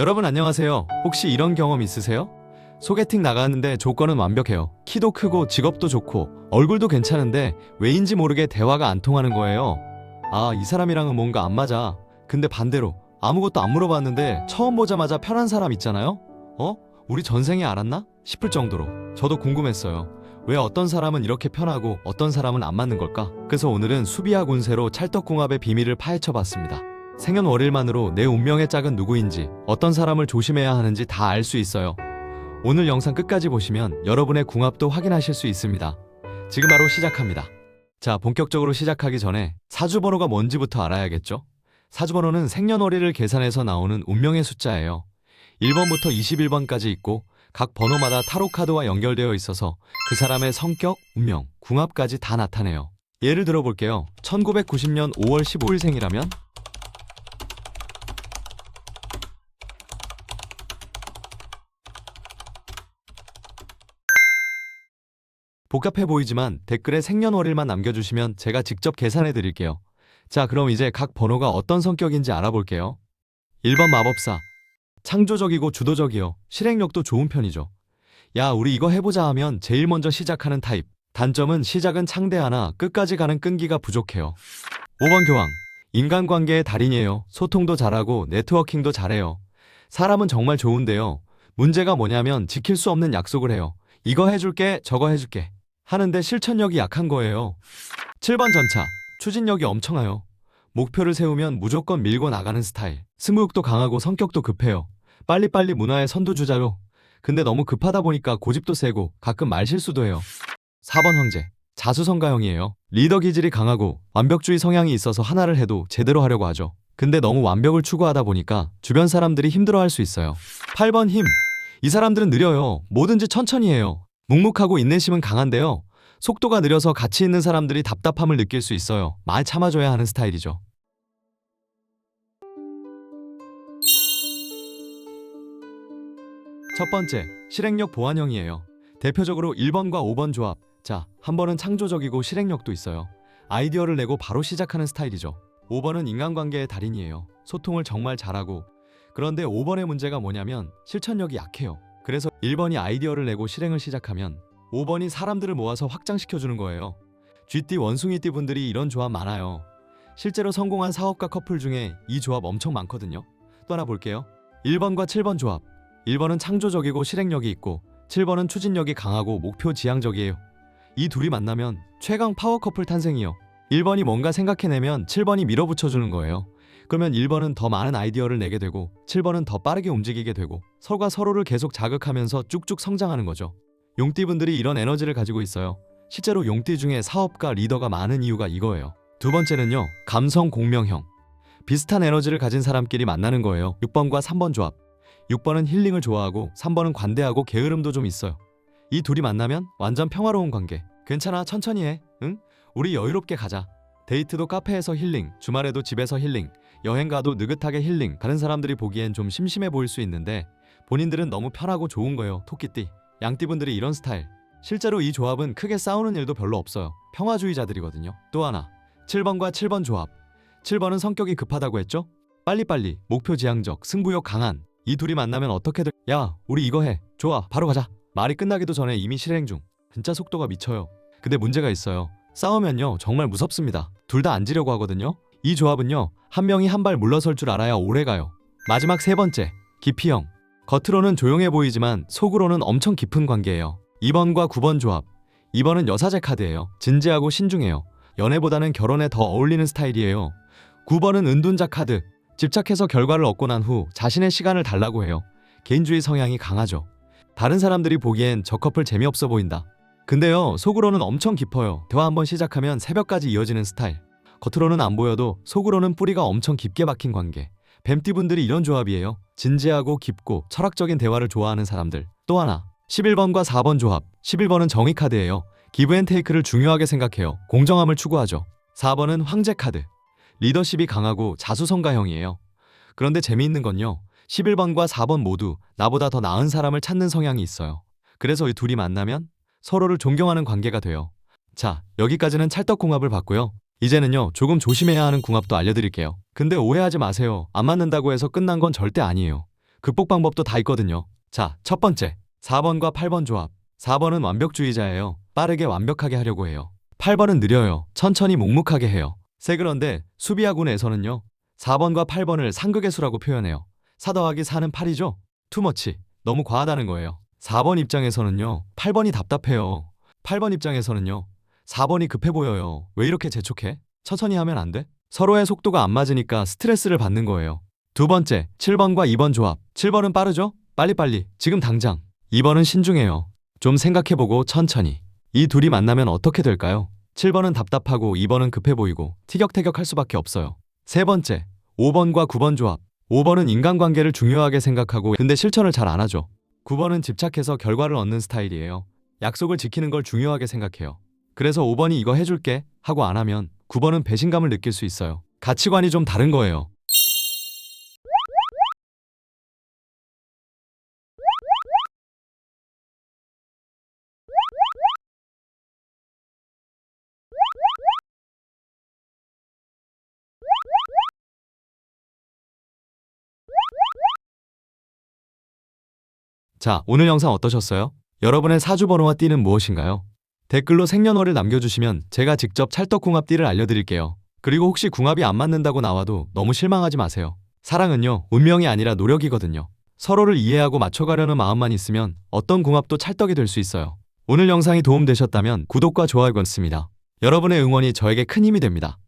여러분 안녕하세요. 혹시 이런 경험 있으세요? 소개팅 나가는데 조건은 완벽해요. 키도 크고 직업도 좋고 얼굴도 괜찮은데 왜인지 모르게 대화가 안 통하는 거예요. 아, 이 사람이랑은 뭔가 안 맞아. 근데 반대로 아무것도 안 물어봤는데 처음 보자마자 편한 사람 있잖아요? 어? 우리 전생에 알았나? 싶을 정도로 저도 궁금했어요. 왜 어떤 사람은 이렇게 편하고 어떤 사람은 안 맞는 걸까? 그래서 오늘은 수비와 군세로 찰떡궁합의 비밀을 파헤쳐 봤습니다. 생년월일만으로 내 운명의 짝은 누구인지 어떤 사람을 조심해야 하는지 다 알 수 있어요. 오늘 영상 끝까지 보시면 여러분의 궁합도 확인하실 수 있습니다. 지금 바로 시작합니다. 자, 본격적으로 시작하기 전에 사주번호가 뭔지부터 알아야겠죠? 사주번호는 생년월일을 계산해서 나오는 운명의 숫자예요. 1번부터 21번까지 있고 각 번호마다 타로카드와 연결되어 있어서 그 사람의 성격, 운명, 궁합까지 다 나타내요. 예를 들어 볼게요. 1990년 5월 15일 생이라면 복잡해 보이지만 댓글에 생년월일만 남겨주시면 제가 직접 계산해 드릴게요. 자, 그럼 이제 각 번호가 어떤 성격인지 알아볼게요. 1번 마법사. 창조적이고 주도적이요. 실행력도 좋은 편이죠. 야, 우리 이거 해보자 하면 제일 먼저 시작하는 타입. 단점은 시작은 창대하나 끝까지 가는 끈기가 부족해요. 5번 교황. 인간관계의 달인이에요. 소통도 잘하고 네트워킹도 잘해요. 사람은 정말 좋은데요. 문제가 뭐냐면 지킬 수 없는 약속을 해요. 이거 해줄게, 저거 해줄게. 하는데 실천력이 약한 거예요. 7번 전차. 추진력이 엄청나요. 목표를 세우면 무조건 밀고 나가는 스타일. 승부욕도 강하고 성격도 급해요. 빨리빨리 문화의 선두주자로. 근데 너무 급하다 보니까 고집도 세고 가끔 말실수도 해요. 4번 황제. 자수성가형이에요. 리더 기질이 강하고 완벽주의 성향이 있어서 하나를 해도 제대로 하려고 하죠. 근데 너무 완벽을 추구하다 보니까 주변 사람들이 힘들어 할 수 있어요. 8번 힘. 이 사람들은 느려요. 뭐든지 천천히 해요. 묵묵하고 인내심은 강한데요. 속도가 느려서 같이 있는 사람들이 답답함을 느낄 수 있어요. 말 참아줘야 하는 스타일이죠. 첫 번째, 실행력 보완형이에요. 대표적으로 1번과 5번 조합. 자, 한 번은 창조적이고 실행력도 있어요. 아이디어를 내고 바로 시작하는 스타일이죠. 5번은 인간관계의 달인이에요. 소통을 정말 잘하고. 그런데 5번의 문제가 뭐냐면 실천력이 약해요. 그래서 1번이 아이디어를 내고 실행을 시작하면 5번이 사람들을 모아서 확장시켜주는 거예요. 쥐띠 원숭이띠 분들이 이런 조합 많아요. 실제로 성공한 사업가 커플 중에 이 조합 엄청 많거든요. 또 하나 볼게요. 1번과 7번 조합. 1번은 창조적이고 실행력이 있고 7번은 추진력이 강하고 목표 지향적이에요. 이 둘이 만나면 최강 파워 커플 탄생이요. 1번이 뭔가 생각해내면 7번이 밀어붙여주는 거예요. 그러면 1번은 더 많은 아이디어를 내게 되고 7번은 더 빠르게 움직이게 되고 서로가 서로를 계속 자극하면서 쭉쭉 성장하는 거죠. 용띠분들이 이런 에너지를 가지고 있어요. 실제로 용띠 중에 사업가 리더가 많은 이유가 이거예요. 두 번째는요. 감성 공명형. 비슷한 에너지를 가진 사람끼리 만나는 거예요. 6번과 3번 조합. 6번은 힐링을 좋아하고 3번은 관대하고 게으름도 좀 있어요. 이 둘이 만나면 완전 평화로운 관계. 괜찮아, 천천히 해. 응? 우리 여유롭게 가자. 데이트도 카페에서 힐링, 주말에도 집에서 힐링, 여행 가도 느긋하게 힐링. 다른 사람들이 보기엔 좀 심심해 보일 수 있는데 본인들은 너무 편하고 좋은 거예요. 토끼띠. 양띠분들이 이런 스타일. 실제로 이 조합은 크게 싸우는 일도 별로 없어요. 평화주의자들이거든요. 또 하나. 7번과 7번 조합. 7번은 성격이 급하다고 했죠? 빨리빨리, 목표 지향적, 승부욕 강한. 이 둘이 만나면 어떻게든 야, 우리 이거 해. 좋아, 바로 가자. 말이 끝나기도 전에 이미 실행 중. 진짜 속도가 미쳐요. 근데 문제가 있어요. 싸우면요, 정말 무섭습니다. 둘 다 앉으려고 하거든요. 이 조합은요, 한 명이 한 발 물러설 줄 알아야 오래 가요. 마지막 세 번째, 기피형. 겉으로는 조용해 보이지만 속으로는 엄청 깊은 관계예요. 2번과 9번 조합. 2번은 여사제 카드예요. 진지하고 신중해요. 연애보다는 결혼에 더 어울리는 스타일이에요. 9번은 은둔자 카드. 집착해서 결과를 얻고 난 후 자신의 시간을 달라고 해요. 개인주의 성향이 강하죠. 다른 사람들이 보기엔 저 커플 재미없어 보인다. 근데요, 속으로는 엄청 깊어요. 대화 한번 시작하면 새벽까지 이어지는 스타일. 겉으로는 안 보여도 속으로는 뿌리가 엄청 깊게 박힌 관계. 뱀띠분들이 이런 조합이에요. 진지하고 깊고 철학적인 대화를 좋아하는 사람들. 또 하나, 11번과 4번 조합. 11번은 정의 카드예요. 기브앤테이크를 중요하게 생각해요. 공정함을 추구하죠. 4번은 황제 카드. 리더십이 강하고 자수성가형이에요. 그런데 재미있는 건요. 11번과 4번 모두 나보다 더 나은 사람을 찾는 성향이 있어요. 그래서 이 둘이 만나면 서로를 존경하는 관계가 돼요. 자, 여기까지는 찰떡궁합을 봤고요. 이제는요, 조금 조심해야 하는 궁합도 알려드릴게요. 근데 오해하지 마세요. 안 맞는다고 해서 끝난 건 절대 아니에요. 극복 방법도 다 있거든요. 자, 첫 번째. 4번과 8번 조합. 4번은 완벽주의자예요. 빠르게 완벽하게 하려고 해요. 8번은 느려요. 천천히 묵묵하게 해요. 세 그런데 수비하군에서는요. 4번과 8번을 상극의 수라고 표현해요. 4 더하기 4는 8이죠? 투머치. 너무 과하다는 거예요. 4번 입장에서는요. 8번이 답답해요. 8번 입장에서는요. 4번이 급해 보여요. 왜 이렇게 재촉해? 천천히 하면 안 돼? 서로의 속도가 안 맞으니까 스트레스를 받는 거예요. 두 번째, 7번과 2번 조합. 7번은 빠르죠? 빨리빨리. 지금 당장. 2번은 신중해요. 좀 생각해보고 천천히. 이 둘이 만나면 어떻게 될까요? 7번은 답답하고 2번은 급해 보이고 티격태격 할 수밖에 없어요. 세 번째, 5번과 9번 조합. 5번은 인간관계를 중요하게 생각하고 근데 실천을 잘 안 하죠. 9번은 집착해서 결과를 얻는 스타일이에요. 약속을 지키는 걸 중요하게 생각해요. 그래서 5번이 이거 해줄게 하고 안 하면 9번은 배신감을 느낄 수 있어요. 가치관이 좀 다른 거예요. 자, 오늘 영상 어떠셨어요? 여러분의 사주 번호와 띠는 무엇인가요? 댓글로 생년월일 남겨주시면 제가 직접 찰떡궁합 띠를 알려드릴게요. 그리고 혹시 궁합이 안 맞는다고 나와도 너무 실망하지 마세요. 사랑은요, 운명이 아니라 노력이거든요. 서로를 이해하고 맞춰가려는 마음만 있으면 어떤 궁합도 찰떡이 될 수 있어요. 오늘 영상이 도움되셨다면 구독과 좋아요 건습니다. 여러분의 응원이 저에게 큰 힘이 됩니다.